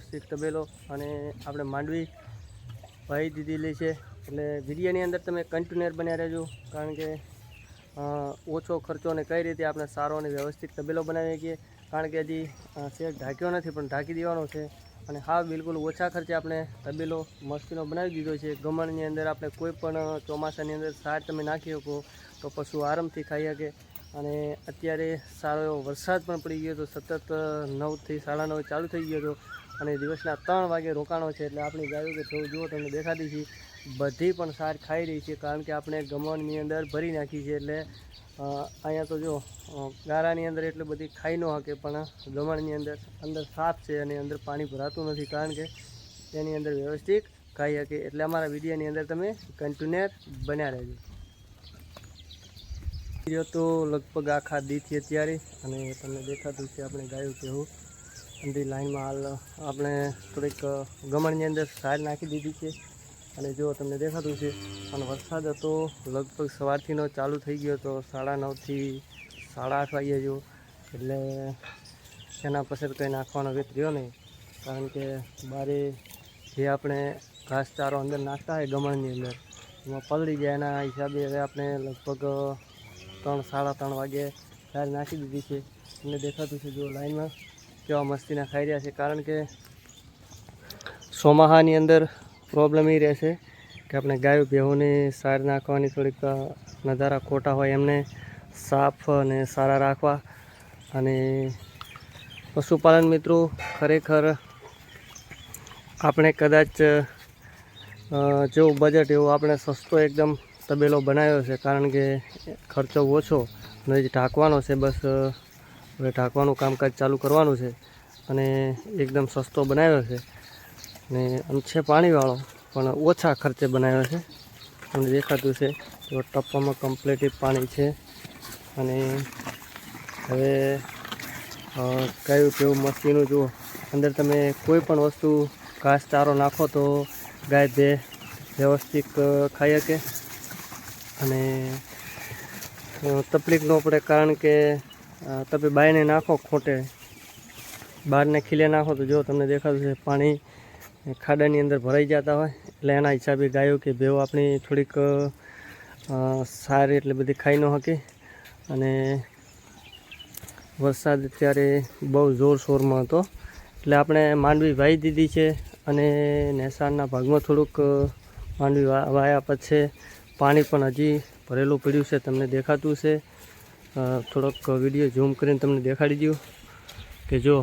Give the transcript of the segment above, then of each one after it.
વ્યવસ્થિત તબેલો અને આપણે માંડવી ભાઈ દીધેલી છે. એટલે વિડીયોની અંદર તમે કન્ટિન્યુઅર બન્યા રહેજો, કારણ કે ઓછો ખર્ચો અને કઈ રીતે આપણે સારો અને વ્યવસ્થિત તબેલો બનાવી શકીએ કારણ કે હજી શેર ઢાંક્યો નથી, પણ ઢાંકી દેવાનો છે. અને હા, બિલકુલ ઓછા ખર્ચે આપણે તબેલો મસ્તીનો બનાવી દીધો છે. ગમણની અંદર આપણે કોઈ પણ ચોમાસાની અંદર સાર તમે નાખી શકો, તો પશુ આરામથી ખાઈ શકે. અને અત્યારે સારો એવો વરસાદ પણ પડી ગયો હતો. સતત નવથી સાડા નવ ચાલુ થઈ ગયો હતો. અને દિવસના ત્રણ વાગે રોકાણો છે એટલે આપણી ગાયો કે થોડું જુઓ તમને દેખાતી છે. બધી પણ સાર ખાઈ રહી છે કારણ કે આપણે ગમણની અંદર ભરી નાખી છે એટલે અહીંયા તો જો ગારાની અંદર એટલે બધી ખાઈ ન શકે પણ ગમણની અંદર અંદર સાફ છે અને અંદર પાણી ભરાતું નથી કારણ કે તેની અંદર વ્યવસ્થિત ખાઈ શકે એટલે અમારા વિડીયોની અંદર તમે કન્ટિન્યુઅર બન્યા રહેજો. વીડિયો તો લગભગ આખા દીથી અત્યારે અને તમને દેખાતું છે આપણે ગાયું કેવું અંધી લાઈનમાં હાલ આપણે થોડીક ગમણની અંદર સાઈડ નાખી દીધી છે. અને જો તમને દેખાતું છે અને વરસાદ હતો, લગભગ સવારથીનો ચાલુ થઈ ગયો હતો, સાડા નવથી સાડા આઠ વાગ્યા જેવો એટલે એના પછી કંઈ નાખવાનો વેત રહ્યો નહીં. કારણ કે બારે જે આપણે ઘાસચારો અંદર નાખતા હોય ગમણની અંદર, એમાં પલળી જાય એના હિસાબે હવે આપણે લગભગ ત્રણ, સાડા ત્રણ વાગે સાઈડ નાખી દીધી છે. તમને દેખાતું છે જો લાઈનમાં. કેવા મસ્તીના ખાઈ રહ્યા છે, કારણ કે ચોમાહાની અંદર પ્રોબ્લેમ એ રહેશે કે આપણે ગાયો, ભેહોને સાર નાખવાની થોડીક નજારા ખોટા હોય એમને સાફ અને સારા રાખવા અને પશુપાલન મિત્રો ખરેખર આપણે કદાચ જેવું બજેટ એવું આપણે સસ્તો એકદમ તબેલો બનાવ્યો છે, કારણ કે ખર્ચો ઓછો અને જ ઢાંકવાનો છે, બસ હવે ઢાંકવાનું કામકાજ ચાલુ કરવાનું છે અને એકદમ સસ્તો બનાવ્યો છે. અને આમ છે પાણીવાળો, પણ ઓછા ખર્ચે બનાવ્યો છે. તમને દેખાતું છે તો ટપ્પામાં કમ્પ્લેટિવ પાણી છે. અને હવે કયું કેવું મસ્તીનું જુઓ. અંદર તમે કોઈ પણ વસ્તુ, ઘાસ ચારો નાખો તો ગાય બે વ્યવસ્થિત ખાઈ શકે. અને તકલીફ ન પડે કારણ કે તમે બાયને નાખો ખોટે. બહારને ખીલે નાખો તો જો તમને દેખાતું છે પાણી ખાડાની અંદર ભરાઈ જતા હોય. એટલે એના હિસાબે ગાયો કે ભેવ આપણી થોડીક સારી એટલે બધી ખાઈ ન શકે અને વરસાદ અત્યારે બહુ જોરશોરમાં હતો. એટલે આપણે માંડવી વાવી દીધી છે અને નેસાણના ભાગમાં થોડુંક માંડવી વાયા પછી પાણી પણ હજી ભરેલું પડ્યું છે. તમને દેખાતું છે. થોડોક વીડિયો ઝૂમ કરીને તમને દેખાડી દઉં કે જો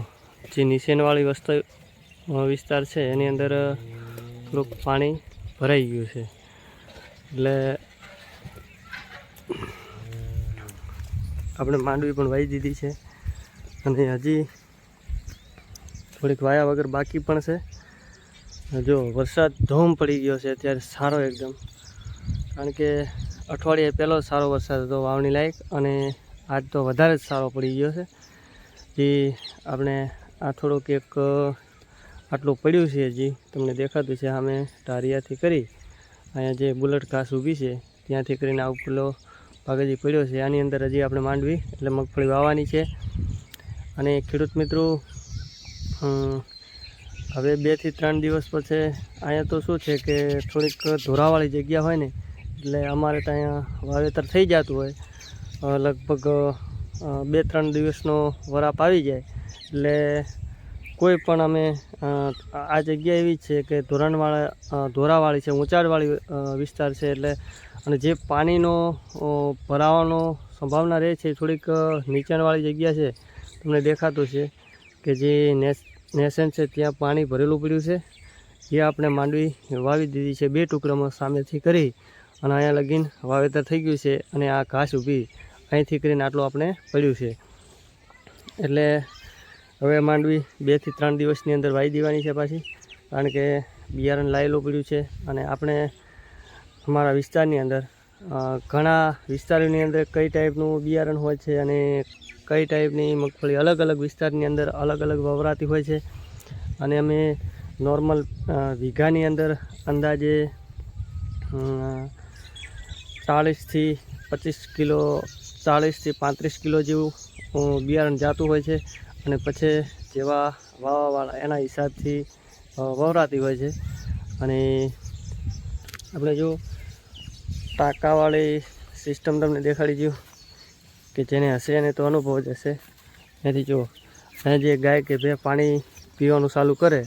જે નીચેનવાળી વસ્તુ વિસ્તાર છે, એની અંદર થોડુંક પાણી ભરાઈ ગયું છે. એટલે આપણે માંડવી પણ વાઈ દીધી છે અને હજી થોડીક વાયા વગર બાકી પણ છે. જો વરસાદ ધૂમ પડી ગયો છે, અત્યારે સારો એકદમ. કારણ કે અઠવાડિયે પહેલો સારો વરસાદ હતો વાવણી લાયક અને આજ તો વધારે જ સારો પડી ગયો છે. જે આપણે આ થોડુંક એક આટલું પડ્યું છે હજી તમને દેખાતું છે. અમે ટારિયાથી કરી અહીંયા જે બુલેટ ઘાસ ઊભી છે ત્યાંથી કરીને આ ઉપલો ભાગ પડ્યો છે. આની અંદર હજી આપણે માંડવી એટલે મગફળી વાવવાની છે. અને ખેડૂત મિત્રો હવે બેથી ત્રણ દિવસ પછી અહીંયા તો શું છે કે થોડીક ધોરાવાળી જગ્યા હોય ને એટલે અમારે ત્યાં વાવેતર થઈ જતું હોય. લગભગ બે ત્રણ દિવસનો વરાપ આવી જાય. એટલે કોઈ પણ અમે આ જગ્યા એવી છે કે ધોરણવાળા ધોરાવાળી છે, ઊંચાડવાળી વિસ્તાર છે એટલે અને જે પાણીનો ભરાવાનો સંભાવના રહે છે થોડીક નીચાણવાળી જગ્યા છે. તમને દેખાતું છે કે જે નેસન છે ત્યાં પાણી ભરેલું પડ્યું છે. જે આપણે માંડવી વાવી દીધી છે બે ટુકડામાં સામેથી કરી. અને અહીંયા લગીન વાવેતર થઈ ગયું છે અને આ ઘાસ ઊભી અહીંથી કરીને આટલું આપણે પડ્યું છે. એટલે હવે માંડવી બેથી ત્રણ દિવસની અંદર વાવી દેવાની છે પાછી, કારણ કે બિયારણ લાયેલું પડ્યું છે અને આપણે અમારા વિસ્તારની અંદર ઘણા વિસ્તારોની અંદર કઈ ટાઈપનું બિયારણ હોય છે અને કઈ ટાઈપની મગફળી અલગ અલગ વિસ્તારની અંદર અલગ અલગ વવરાતી હોય છે. અને અમે નોર્મલ વીઘાની અંદર અંદાજે ચાળીસથી પચીસ કિલો ચાળીસથી પાંત્રીસ કિલો જેવું બિયારણ જાતું હોય છે. અને પછી જેવા વાવાવાળા, એના હિસાબથી વવરાતી હોય છે. અને આપણે જો ટાંકાવાળી સિસ્ટમ તમને દેખાડી દઉં કે જેને હશે એને તો અનુભવ જ હશે. એથી જો, અહીં જે ગાય કે ભે પાણી પીવાનું ચાલુ કરે,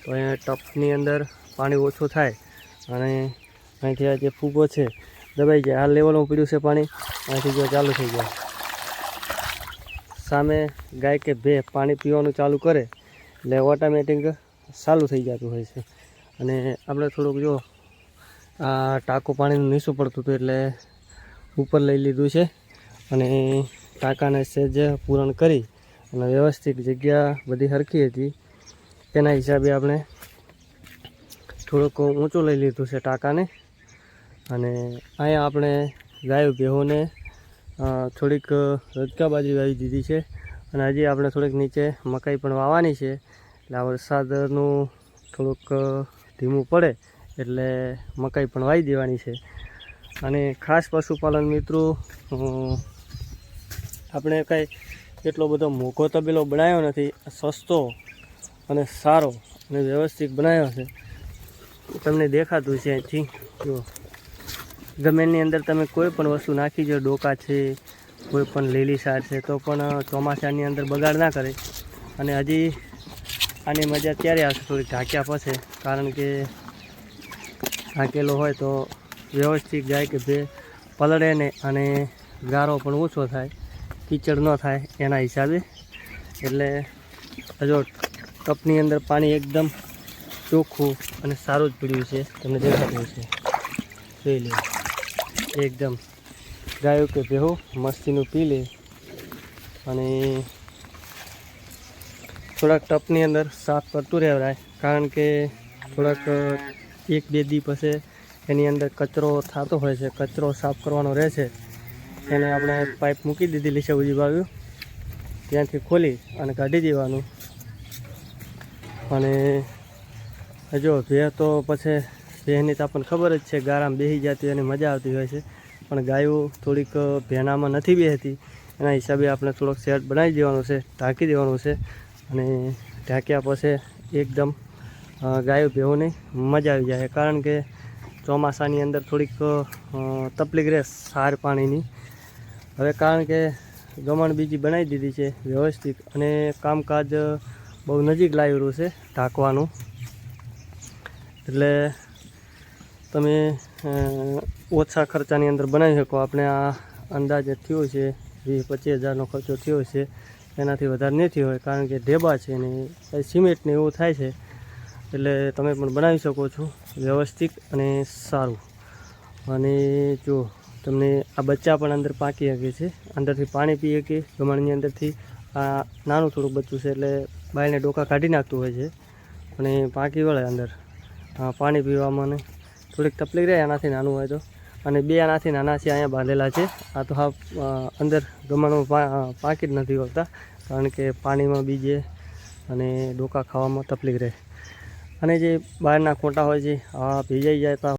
તો અહીંયા ટપની અંદર પાણી ઓછું થાય. અને અહીંથી આ જે ફૂગો છે દબાઈ જાય. આ લેવલમાં પીડ્યું છે પાણી. અહીંથી જો ચાલુ થઈ જાય. સામે ગાય કે ભે પાણી પીવાનું ચાલુ કરે, એટલે ઓટોમેટિક ચાલુ થઈ જતું હોય છે. અને આપણે થોડુંક જો આ ટાંકું પાણીનું નીચું પડતું હતું એટલે ઉપર લઈ લીધું છે. અને ટાંકાને સેજ પૂરણ કરી અને વ્યવસ્થિત જગ્યા બધી સરખી હતી. તેના હિસાબે આપણે થોડુંક ઊંચું લઈ લીધું છે ટાંકાને. અને અહીંયા આપણે ગાયો, ભેહોને થોડીક રજકા બાજુ વાવી દીધી છે. અને હજી આપણે થોડીક નીચે મકાઈ પણ વાવવાની છે. એટલે આ વરસાદનું થોડુંક ધીમું પડે એટલે મકાઈ પણ વાવી દેવાની છે. અને ખાસ પશુપાલન મિત્રો આપણે કાંઈ એટલો બધો મોઘો તબેલો બનાવ્યો નથી. સસ્તો અને સારો અને વ્યવસ્થિત બનાવ્યો છે. તમને દેખાતું છે અહીંથી. જુઓ. ગમે એની અંદર તમે કોઈ પણ વસ્તુ નાખી, જો ડોકા છે, કોઈ પણ લીલી છે, તો પણ ચોમાસાની અંદર બગાડ ના કરે. અને હજી આની મજા ત્યારે આવશે? થોડી ઢાંક્યા પછી. કારણ કે ઢાંકેલો હોય તો વ્યવસ્થિત જાય કે જે પલળે ને અને ગારો પણ ઓછો થાય, કીચડ ન થાય એના હિસાબે. એટલે હજુ કપની અંદર પાણી એકદમ ચોખ્ખું અને સારું જ પીડ્યું છે. તમને દેખાતું છે જોઈ લે. એકદમ ગાયો કે ભેહો, મસ્તીનું પી લે અને થોડાક ટપની અંદર સાફ કરતું રહેવાય, કારણ કે થોડાક એક બે દી પછી એની અંદર કચરો થતો હોય છે, કચરો સાફ કરવાનો રહે છે. એને આપણે પાઇપ મૂકી દીધેલી છે ઉજી બાજુ, ત્યાંથી ખોલી અને કાઢી દેવાનું. અને જો ભે તો પછી ભેહની તો આપણને ખબર જ છે, ગારામાં બેસી જતી હોય અને મજા આવતી હોય છે. પણ ગાયો થોડીક ભેનામાં નથી બેસતી એના હિસાબે આપણે થોડોક સેટ બનાવી દેવાનું છે, ઢાંકી દેવાનું છે અને ઢાંક્યા પછી એકદમ ગાયો ભેહોને મજા આવી જાય. કારણ કે ચોમાસાની અંદર થોડીક તકલીફ રહે સાર પાણીની. હવે કારણ કે ગમણ બીજી બનાવી દીધી છે વ્યવસ્થિત અને કામકાજ બહુ નજીક લાવેલું છે ઢાંકવાનું. એટલે તમે ઓછા ખર્ચાની અંદર બનાવી શકો. આપણે આ અંદાજે થયો છે, વીસ પચીસ હજારનો ખર્ચો થયો છે. એનાથી વધારે નહીં થયો હોય, કારણ કે ઢેબા છે ને સિમેન્ટને એવું થાય છે. એટલે તમે પણ બનાવી શકો છો. વ્યવસ્થિત અને સારું. અને જો તમને આ બચ્ચા પણ અંદર પાકી શકે છે. અંદરથી પાણી પી શકે ગમણની અંદરથી આ નાનું થોડું બચ્ચું છે એટલે બાયને ડોકા કાઢી નાખતું હોય છે. અને પાકી વળે અંદર. પાણી પીવામાં થોડીક તકલીફ રહે આનાથી નાનું હોય તો. અને બે આનાથી નાના છે, અહીંયા બાંધેલા છે. આ તો હા અંદર ગમણમાં પા પાકી જ નથી હોતા, કારણ કે પાણીમાં બીજે અને ડોકા ખાવામાં તકલીફ રહે. અને જે બહારના ખોટા હોય છે, આ ભીજાઈ જાય તો